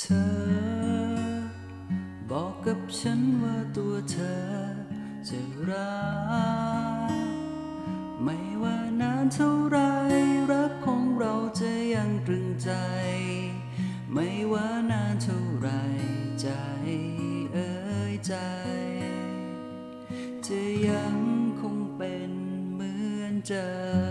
เธอ บอกกับฉันว่าตัวเธอจะรัก ไม่ว่านานเท่าไรรักของเราจะยังตรึงใจ ไม่ว่านานเท่าไรใจเอ่ยใจ จะยังคงเป็นเหมือนเดิม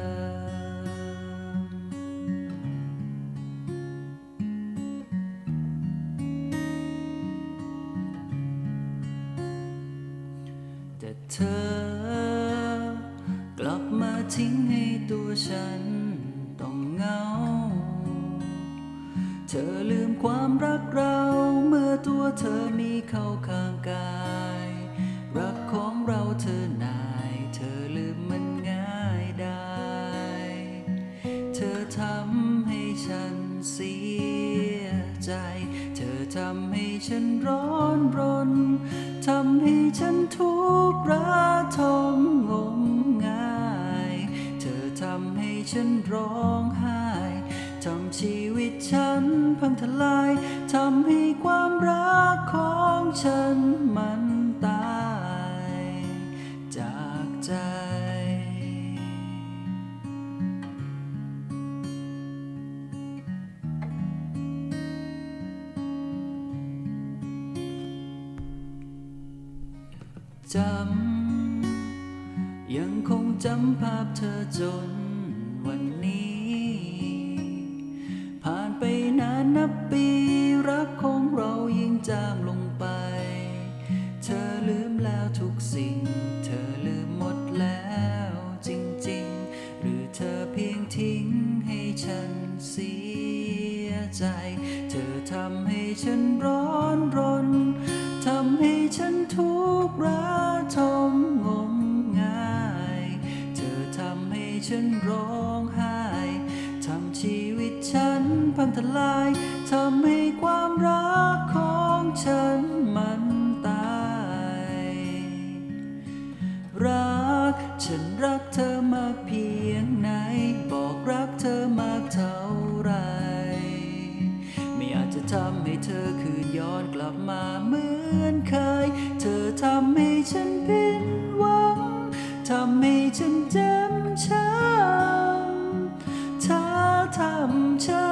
เธอกลับมาทิ้งให้ตัวฉันต้องเหงา เธอลืมความรักเราเมื่อตัวเธอมีเข้าข้างกาย รักของเราเธอนาย เธอลืมมันง่ายได้ เธอทำให้ฉันเสียใจ ทำให้ฉันร้อนรน ทำให้ฉันทุกข์ระทมงมงาย เธอทำให้ฉันร้องไห้ ทำชีวิตฉันพังทลาย ทำให้ความรักของฉันมันตาย จำ ยังคงจำภาพเธอจนวันนี้ ผ่านไปนานนับปี รักของเรายิ่งจางลงไป เธอลืมแล้วทุกสิ่ง เธอลืมหมดแล้วจริงๆ หรือเธอเพียงทิ้งให้ฉันเสียใจ เธอทำให้ฉันร้อนรน ทำให้ฉันทุกข์ระทมงมงาย เธอทำให้ฉันร้องไห้ทำชีวิตฉันพังทลายทำให้ความรักของฉันมันตาย รัก ฉันรักเธอมากเพียง เธอคืนย้อนกลับมาเหมือนเคย เธอทำให้ฉันผิดหวัง ทำให้ฉันเจ็บช้ำเธอทำฉัน